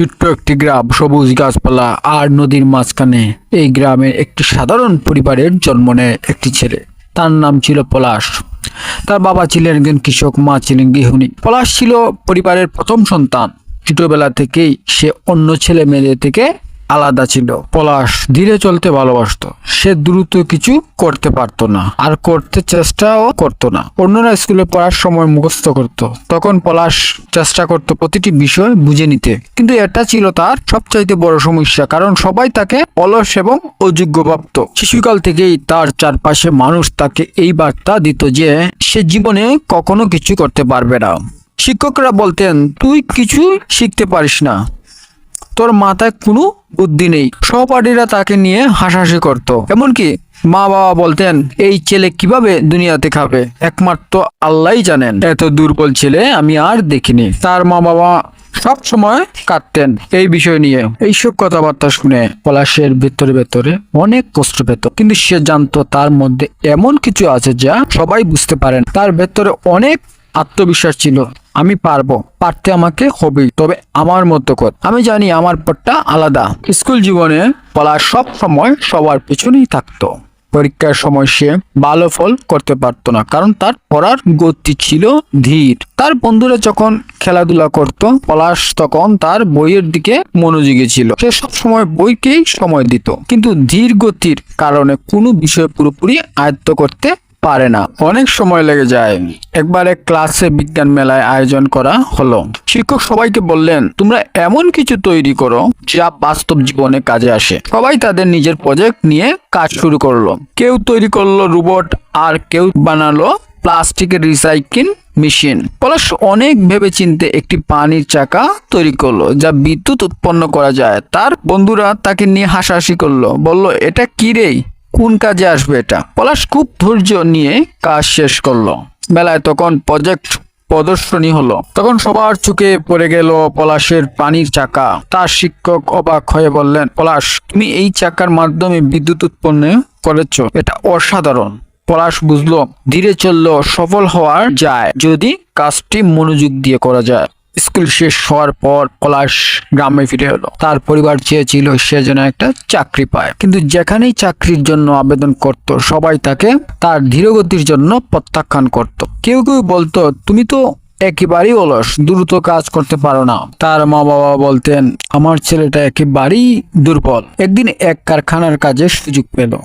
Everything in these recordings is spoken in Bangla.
ছোট্ট একটি গ্রাম, সবুজ গাছপালা আর নদীর মাঝখানে। এই গ্রামের একটি সাধারণ পরিবারের জন্ম নেয় একটি ছেলে। তার নাম ছিল পলাশ। তার বাবা ছিলেন একজন কৃষক, মা ছিলেন গৃহিণী। পলাশ ছিল পরিবারের প্রথম সন্তান। ছোটবেলা থেকেই সে অন্য ছেলে মেয়েদের থেকে আলাদা ছিল। পলাশ ধীরে চলতে ভালোবাসতো। সে দ্রুত কিছু করতে পারতো না। আর করতে চেষ্টাও করতো না। অন্যরা স্কুলে পড়ার সময় মুখস্থ করত। তখন পলাশ চেষ্টা করত প্রতিটি বিষয় বুঝে নিতে। কিন্তু এটা ছিল তার সবচাইতে বড় সমস্যা। কারণ সবাই তাকে অলস এবং অযোগ্য ভাবত। শিশুকাল থেকেই তার চারপাশে মানুষ তাকে এই বার্তা দিত যে, সে জীবনে কখনো কিছু করতে পারবে না। শিক্ষকরা বলতেন, তুই কিছু শিখতে পারিস না। তোর মাথায় কোনো বুদ্ধি নেই। সহপাঠীরা তাকে নিয়ে হাসাহাসি করত। এমনকি মা বাবা বলতেন, এই ছেলে কীভাবে দুনিয়াতে খাবে? একমাত্র আল্লাহই জানেন। এত দুর্বল ছেলে আমি আর দেখিনি। তার মা বাবা সব সময় কাঁদতেন এই বিষয় নিয়ে। এইসব কথাবার্তা শুনে পলাশের ভেতরে ভেতরে অনেক কষ্ট পেত। কিন্তু সে জানতো তার মধ্যে এমন কিছু আছে যা সবাই বুঝতে পারেন। তার ভেতরে অনেক আত্মবিশ্বাস ছিল, আমি পারব, পারতে আমাকে হবেই, তবে আমার মতো কর। আমি জানি আমার পথটা আলাদা। স্কুল জীবনে পলাশ সব সময় সবার পেছনেই থাকতো। পরীক্ষার সময় সে ভালো ফল করতে পারতো না, কারণ তার পড়ার গতি ছিল ধীর। তার বন্ধুরা যখন খেলাধুলা করত, পলাশ তখন তার বইয়ের দিকে মনোযোগী ছিল। সে সব সময় বইকেই সময় দিত, কিন্তু ধীর গতির কারণে কোনো বিষয় পুরোপুরি আয়ত্ত করতে পারে না। অনেক সময় লেগে যায়। একবারে ক্লাসে বিজ্ঞান মেলায় আয়োজন করা হলো। শিক্ষক সবাইকে বললেন, তোমরা এমন কিছু তৈরি করো যা বাস্তব জীবনে কাজে আসে। সবাই তাদের নিজের প্রজেক্ট নিয়ে কাজ শুরু করল। কেউ তৈরি করল রোবট আর কেউ বানালো প্লাস্টিকের রিসাইক্লিং মেশিন পলাশ অনেক ভেবে চিনতে একটি পানির চাকা তৈরি করল, যা বিদ্যুৎ উৎপন্ন করা যায়। তার বন্ধুরা তাকে নিয়ে হাসাহাসি করল। বলল, এটা কি রে? কোন কাজে আসবে এটা? পলাশ খুব ধৈর্য নিয়ে কাজ শেষ করল। বেলায় তখন প্রজেক্ট প্রদর্শনী হলো। তখন সবার চোখে পড়ে গেল পলাশের পানির চাকা। তার শিক্ষক অবাক হয়ে বললেন, পলাশ, তুমি এই চাকার মাধ্যমে বিদ্যুৎ উৎপন্ন করেছ। এটা অসাধারণ। পলাশ বুঝলো, ধীরে চলল সফল হওয়ার যায় যদি কাজটি মনোযোগ দিয়ে করা যায়। স্কুল শেষ হওয়ার পর পলাশ গ্রামে ফিরে এলো। তার পরিবার চেয়েছিল সে যেন একটা চাকরি পায়। কিন্তু যেখানেই চাকরির জন্য আবেদন করত, সবাই তাকে তার ধীরগতির জন্য প্রত্যাখ্যান করত। কেউ কেউ বলতো, তুমি তো একেবারেই অলস, দ্রুত কাজ করতে পারো না। তার মা বাবা বলতেন, আমার ছেলেটা একেবারেই দুর্বল। একদিন এক কারখানার কাজে সুযোগ পেল।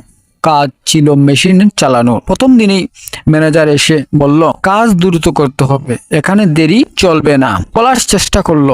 কাজ ছিল মেশিন চালানো। প্রথম দিনেই ম্যানেজার এসে বলল, কাজ দ্রুত করতে হবে, এখানে দেরি চলবে না। পলাশ চেষ্টা করল,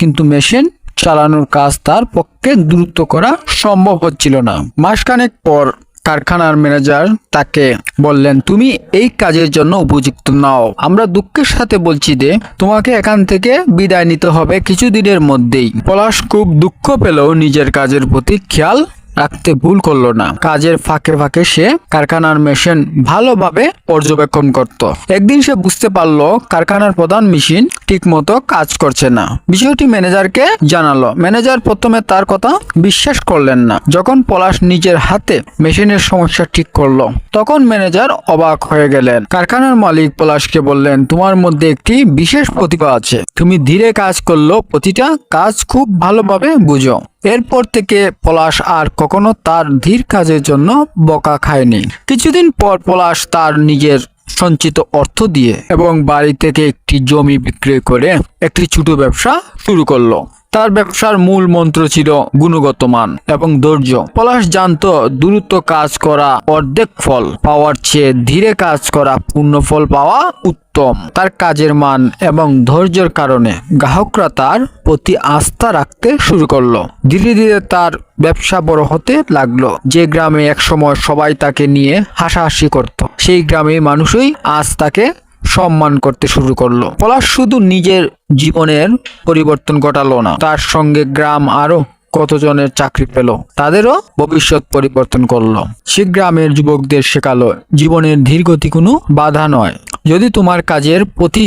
কিন্তু মেশিন চালানোর কাজ তার পক্ষে দ্রুত করা সম্ভব হচ্ছিল না। মাসখানেক পর কারখানার ম্যানেজার তাকে বললেন, তুমি এই কাজের জন্য উপযুক্ত নাও। আমরা দুঃখের সাথে বলছি যে, তোমাকে এখান থেকে বিদায় নিতে হবে কিছুদিনের মধ্যেই। পলাশ খুব দুঃখ পেলেও নিজের কাজের প্রতি খেয়াল রাখতে ভুল করল না। কাজের ফাঁকে ফাঁকে সে কারখানার মেশিন ভালোভাবে পর্যবেক্ষণ করত। একদিন সে বুঝতে পারল কারখানার প্রধান মেশিন ঠিক মতো কাজ করছে না। বিষয়টি ম্যানেজারকে জানালো। ম্যানেজার প্রথমে তার কথা বিশ্বাস করলেন না। যখন পলাশ নিজের হাতে মেশিনের সমস্যা ঠিক করল, তখন ম্যানেজার অবাক হয়ে গেলেন। কারখানার মালিক পলাশকে বললেন, তোমার মধ্যে একটি বিশেষ প্রতিভা আছে। তুমি ধীরে কাজ করল প্রতিটা কাজ খুব ভালোভাবে বুঝো। এরপর থেকে পলাশ আর কখনো তার ধীর কাজের জন্য বকা খায়নি। কিছুদিন পর পলাশ তার নিজের সঞ্চিত অর্থ দিয়ে এবং বাড়ি থেকে একটি জমি বিক্রি করে একটি ছোট ব্যবসা শুরু করল। তার ব্যবসার মূল মন্ত্র ছিল গুণগত মান এবং ধৈর্য। পলাশ জানত, দ্রুত কাজ করা অর্ধেক ফল পাওয়ার চেয়ে ধীরে কাজ করা পূর্ণ ফল পাওয়া উত্তম। তার কাজের মান এবং ধৈর্যের কারণে গ্রাহকরা তার প্রতি আস্থা রাখতে শুরু করল। ধীরে ধীরে তার ব্যবসা বড় হতে লাগল। যে গ্রামে একসময় সবাই তাকে নিয়ে হাসাহাসি করত, সেই গ্রামে মানুষই আজ তাকে সম্মান করতে শুরু করল। পলাশ শুধু নিজের জীবনের পরিবর্তন ঘটালো না, তার সঙ্গে গ্রাম আরও কতজনের চাকরি পেল, তাদেরও ভবিষ্যৎ পরিবর্তন করল। সে গ্রামের যুবকদের শেখালো, জীবনের ধীরগতি কোনো বাধা নয়। যদি তোমার কাজের প্রতি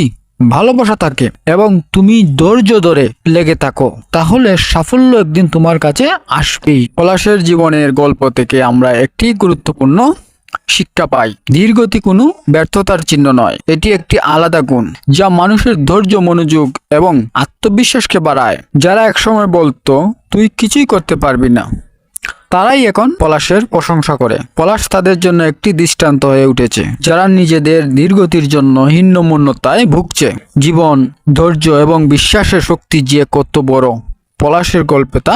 ভালোবাসা থাকে এবং তুমি ধৈর্য ধরে লেগে থাকো, তাহলে সাফল্য একদিন তোমার কাছে আসবেই। পলাশের জীবনের গল্প থেকে আমরা একটি গুরুত্বপূর্ণ শিক্ষা পাই ধীরগতি কোনো ব্যর্থতার চিহ্ন নয়। এটি একটি আলাদা গুণ, যা মানুষের ধৈর্য, মনোযোগ এবং আত্মবিশ্বাসকে বাড়ায়। যারা একসময় বলতো, তুই কিছুই করতে পারবি না, তারাই এখন পলাশের প্রশংসা করে। পলাশ তাদের জন্য একটি দৃষ্টান্ত হয়ে উঠেছে, যারা নিজেদের ধীরগতির জন্য হীনমন্যতায় ভুগছে। জীবন, ধৈর্য এবং বিশ্বাসের শক্তি যে কত বড়, পলাশের গল্পে তা